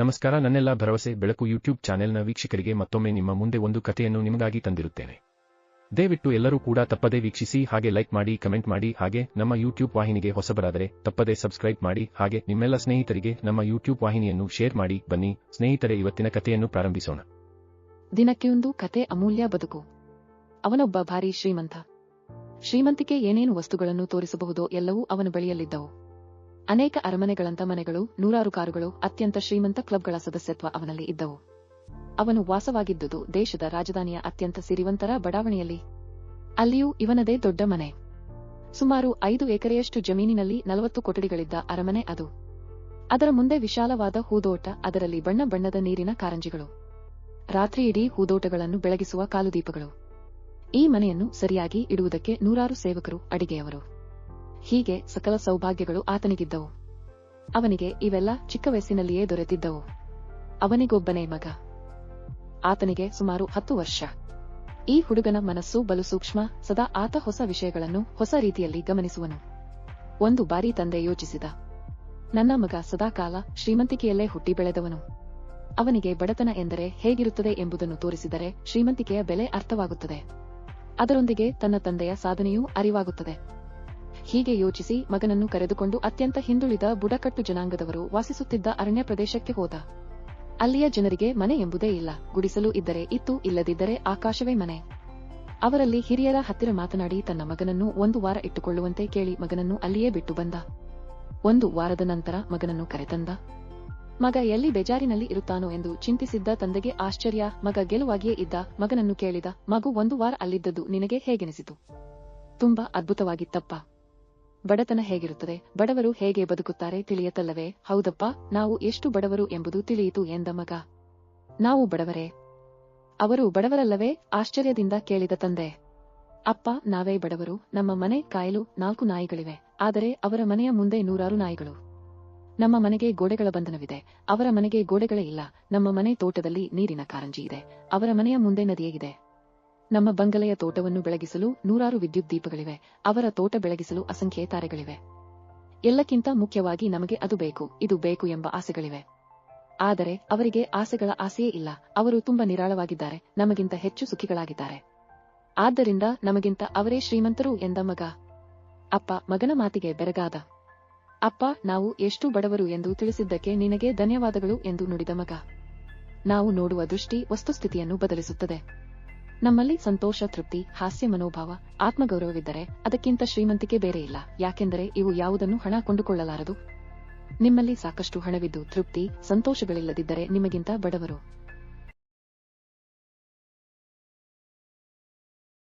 ನಮಸ್ಕಾರ, ನನ್ನೆಲ್ಲ ಭರವಸೆ, ಬೆಳಕು ಯೂಟ್ಯೂಬ್ ಚಾನೆಲ್ನ ವೀಕ್ಷಕರಿಗೆ ಮತ್ತೊಮ್ಮೆ ನಿಮ್ಮ ಮುಂದೆ ಒಂದು ಕಥೆಯನ್ನು ನಿಮಗಾಗಿ ತಂದಿರುತ್ತೇನೆ. ದಯವಿಟ್ಟು ಎಲ್ಲರೂ ಕೂಡ ತಪ್ಪದೇ ವೀಕ್ಷಿಸಿ, ಹಾಗೆ ಲೈಕ್ ಮಾಡಿ, ಕಮೆಂಟ್ ಮಾಡಿ, ಹಾಗೆ ನಮ್ಮ ಯೂಟ್ಯೂಬ್ ವಾಹಿನಿಗೆ ಹೊಸಬರಾದರೆ ತಪ್ಪದೇ ಸಬ್ಸ್ಕ್ರೈಬ್ ಮಾಡಿ, ಹಾಗೆ ನಿಮ್ಮೆಲ್ಲ ಸ್ನೇಹಿತರಿಗೆ ನಮ್ಮ ಯೂಟ್ಯೂಬ್ ವಾಹಿನಿಯನ್ನು ಶೇರ್ ಮಾಡಿ, ಬನ್ನಿ, ಸ್ನೇಹಿತರೆ, ಇವತ್ತಿನ ಕಥೆಯನ್ನು ಪ್ರಾರಂಭಿಸೋಣ. ದಿನಕ್ಕೆ ಒಂದು ಕತೆ ಅಮೂಲ್ಯ ಬದುಕು. ಅವನೊಬ್ಬ ಭಾರಿ ಶ್ರೀಮಂತ. ಶ್ರೀಮಂತಿಕೆ ಏನೇನು ವಸ್ತುಗಳನ್ನು ತೋರಿಸಬಹುದೋ ಎಲ್ಲವೂ ಅವನ ಬಳಿಯಲ್ಲಿದ್ದವು. ಅನೇಕ ಅರಮನೆಗಳಂತ ಮನೆಗಳು, ನೂರಾರು ಕಾರುಗಳು, ಅತ್ಯಂತ ಶ್ರೀಮಂತ ಕ್ಲಬ್ಗಳ ಸದಸ್ಯತ್ವ ಅವನಲ್ಲಿ ಇದ್ದವು. ಅವನು ವಾಸವಾಗಿದ್ದುದು ದೇಶದ ರಾಜಧಾನಿಯ ಅತ್ಯಂತ ಸಿರಿವಂತರ ಬಡಾವಣೆಯಲ್ಲಿ. ಅಲ್ಲಿಯೂ ಇವನದೇ ದೊಡ್ಡ ಮನೆ. ಸುಮಾರು ಐದು ಎಕರೆಯಷ್ಟು ಜಮೀನಿನಲ್ಲಿ ನಲವತ್ತು ಕೊಠಡಿಗಳಿದ್ದ ಅರಮನೆ ಅದು. ಅದರ ಮುಂದೆ ವಿಶಾಲವಾದ ಹೂದೋಟ, ಅದರಲ್ಲಿ ಬಣ್ಣ ಬಣ್ಣದ ನೀರಿನ ಕಾರಂಜಿಗಳು. ರಾತ್ರಿಯಿಡೀ ಹೂದೋಟಗಳನ್ನು ಬೆಳಗಿಸುವ ಕಾಲುದೀಪಗಳು. ಈ ಮನೆಯನ್ನು ಸರಿಯಾಗಿ ಇಡುವುದಕ್ಕೆ ನೂರಾರು ಸೇವಕರು ಅಡಿಗೆಯವರು. ಹೀಗೆ ಸಕಲ ಸೌಭಾಗ್ಯಗಳು ಆತನಿಗಿದ್ದವು. ಅವನಿಗೆ ಇವೆಲ್ಲ ಚಿಕ್ಕ ವಯಸ್ಸಿನಲ್ಲಿಯೇ ದೊರೆತಿದ್ದವು. ಅವನಿಗೊಬ್ಬನೇ ಮಗ. ಆತನಿಗೆ ಸುಮಾರು ಹತ್ತು ವರ್ಷ. ಈ ಹುಡುಗನ ಮನಸ್ಸು ಬಲು ಸೂಕ್ಷ್ಮ, ಸದಾ ಆತ ಹೊಸ ವಿಷಯಗಳನ್ನು ಹೊಸ ರೀತಿಯಲ್ಲಿ ಗಮನಿಸುವನು. ಒಂದು ಬಾರಿ ತಂದೆ ಯೋಚಿಸಿದ. ನನ್ನ ಮಗ ಸದಾಕಾಲ ಶ್ರೀಮಂತಿಕೆಯಲ್ಲೇ ಹುಟ್ಟಿ ಬೆಳೆದವನು. ಅವನಿಗೆ ಬಡತನ ಎಂದರೆ ಹೇಗಿರುತ್ತದೆ ಎಂಬುದನ್ನು ತೋರಿಸಿದರೆ ಶ್ರೀಮಂತಿಕೆಯ ಬೆಲೆ ಅರ್ಥವಾಗುತ್ತದೆ. ಅದರೊಂದಿಗೆ ತನ್ನ ತಂದೆಯ ಸಾಧನೆಯೂ ಅರಿವಾಗುತ್ತದೆ. ಹೀಗೆ ಯೋಚಿಸಿ ಮಗನನ್ನು ಕರೆದುಕೊಂಡು ಅತ್ಯಂತ ಹಿಂದುಳಿದ ಬುಡಕಟ್ಟು ಜನಾಂಗದವರು ವಾಸಿಸುತ್ತಿದ್ದ ಅರಣ್ಯ ಪ್ರದೇಶಕ್ಕೆ ಹೋದ. ಅಲ್ಲಿಯ ಜನರಿಗೆ ಮನೆ ಎಂಬುದೇ ಇಲ್ಲ. ಗುಡಿಸಲು ಇದ್ದರೆ ಇತ್ತು, ಇಲ್ಲದಿದ್ದರೆ ಆಕಾಶವೇ ಮನೆ. ಅವರಲ್ಲಿ ಹಿರಿಯರ ಹತ್ತಿರ ಮಾತನಾಡಿ ತನ್ನ ಮಗನನ್ನು ಒಂದು ವಾರ ಇಟ್ಟುಕೊಳ್ಳುವಂತೆ ಕೇಳಿ ಮಗನನ್ನು ಅಲ್ಲಿಯೇ ಬಿಟ್ಟು ಬಂದ. ಒಂದು ವಾರದ ನಂತರ ಮಗನನ್ನು ಕರೆತಂದ. ಮಗ ಎಲ್ಲಿ ಬೇಜಾರಿನಲ್ಲಿ ಇರುತ್ತಾನೋ ಎಂದು ಚಿಂತಿಸಿದ್ದ ತಂದೆಗೆ ಆಶ್ಚರ್ಯ. ಮಗ ಗೆಲುವಾಗಿಯೇ ಇದ್ದ ಮಗನನ್ನು ಕೇಳಿದ. ಮಗು ಒಂದು ವಾರ ಅಲ್ಲಿದ್ದದ್ದು ನಿನಗೆ ಹೇಗೆನಿಸಿತು? ತುಂಬಾ ಅದ್ಭುತವಾಗಿತ್ತಪ್ಪ. ಬಡತನ ಹೇಗಿರುತ್ತದೆ? ಬಡವರು ಹೇಗೆ ಬದುಕುತ್ತಾರೆ ತಿಳಿಯತಲ್ಲವೇ? ಹೌದಪ್ಪ, ನಾವು ಎಷ್ಟು ಬಡವರು ಎಂಬುದು ತಿಳಿಯಿತು ಎಂದ ಮಗ. ನಾವು ಬಡವರೇ. ಅವರು ಬಡವರಲ್ಲವೇ? ಆಶ್ಚರ್ಯದಿಂದ ಕೇಳಿದ ತಂದೆ. ಅಪ್ಪ, ನಾವೇ ಬಡವರು. ನಮ್ಮ ಮನೆ ಕಾಯಲು ನಾಲ್ಕು ನಾಯಿಗಳಿವೆ. ಆದರೆ ಅವರ ಮನೆಯ ಮುಂದೆ ನೂರಾರು ನಾಯಿಗಳು. ನಮ್ಮ ಮನೆಗೆ ಗೋಡೆಗಳ ಬಂಧನವಿದೆ. ಅವರ ಮನೆಗೆ ಗೋಡೆಗಳೇ ಇಲ್ಲ. ನಮ್ಮ ಮನೆ ತೋಟದಲ್ಲಿ ನೀರಿನ ಕಾರಂಜಿ ಇದೆ. ಅವರ ಮನೆಯ ಮುಂದೆ ನದಿಯೇ ಇದೆ. ನಮ್ಮ ಬಂಗಲೆಯ ತೋಟವನ್ನು ಬೆಳಗಿಸಲು ನೂರಾರು ವಿದ್ಯುತ್ ದೀಪಗಳಿವೆ. ಅವರ ತೋಟ ಬೆಳಗಿಸಲು ಅಸಂಖ್ಯೆ ತಾರೆಗಳಿವೆ. ಎಲ್ಲಕ್ಕಿಂತ ಮುಖ್ಯವಾಗಿ ನಮಗೆ ಅದು ಬೇಕು, ಇದು ಬೇಕು ಎಂಬ ಆಸೆಗಳಿವೆ. ಆದರೆ ಅವರಿಗೆ ಆಸೆಗಳ ಆಸೆಯೇ ಇಲ್ಲ. ಅವರು ತುಂಬಾ ನಿರಾಳವಾಗಿದ್ದಾರೆ, ನಮಗಿಂತ ಹೆಚ್ಚು ಸುಖಿಗಳಾಗಿದ್ದಾರೆ. ಆದ್ದರಿಂದ ನಮಗಿಂತ ಅವರೇ ಶ್ರೀಮಂತರು ಎಂದ ಮಗ. ಅಪ್ಪ, ಮಗನ ಮಾತಿಗೆ ಬೆರಗಾದ. ಅಪ್ಪ, ನಾವು ಎಷ್ಟು ಬಡವರು ಎಂದು ತಿಳಿಸಿದ್ದಕ್ಕೆ ನಿನಗೆ ಧನ್ಯವಾದಗಳು ಎಂದು ನುಡಿದ ಮಗ. ನಾವು ನೋಡುವ ದೃಷ್ಟಿ ವಸ್ತುಸ್ಥಿತಿಯನ್ನು ಬದಲಿಸುತ್ತದೆ. ನಮ್ಮಲ್ಲಿ ಸಂತೋಷ, ತೃಪ್ತಿ, ಹಾಸ್ಯ ಮನೋಭಾವ, ಆತ್ಮಗೌರವವಿದ್ದರೆ ಅದಕ್ಕಿಂತ ಶ್ರೀಮಂತಿಕೆ ಬೇರೆ ಇಲ್ಲ. ಯಾಕೆಂದರೆ ಇವು ಯಾವುದನ್ನು ಹಣ ಕೊಂಡುಕೊಳ್ಳಲಾರದು. ನಿಮ್ಮಲ್ಲಿ ಸಾಕಷ್ಟು ಹಣವಿದ್ದು ತೃಪ್ತಿ, ಸಂತೋಷಗಳಿಲ್ಲದಿದ್ದರೆ ನಿಮಗಿಂತ ಬಡವರು.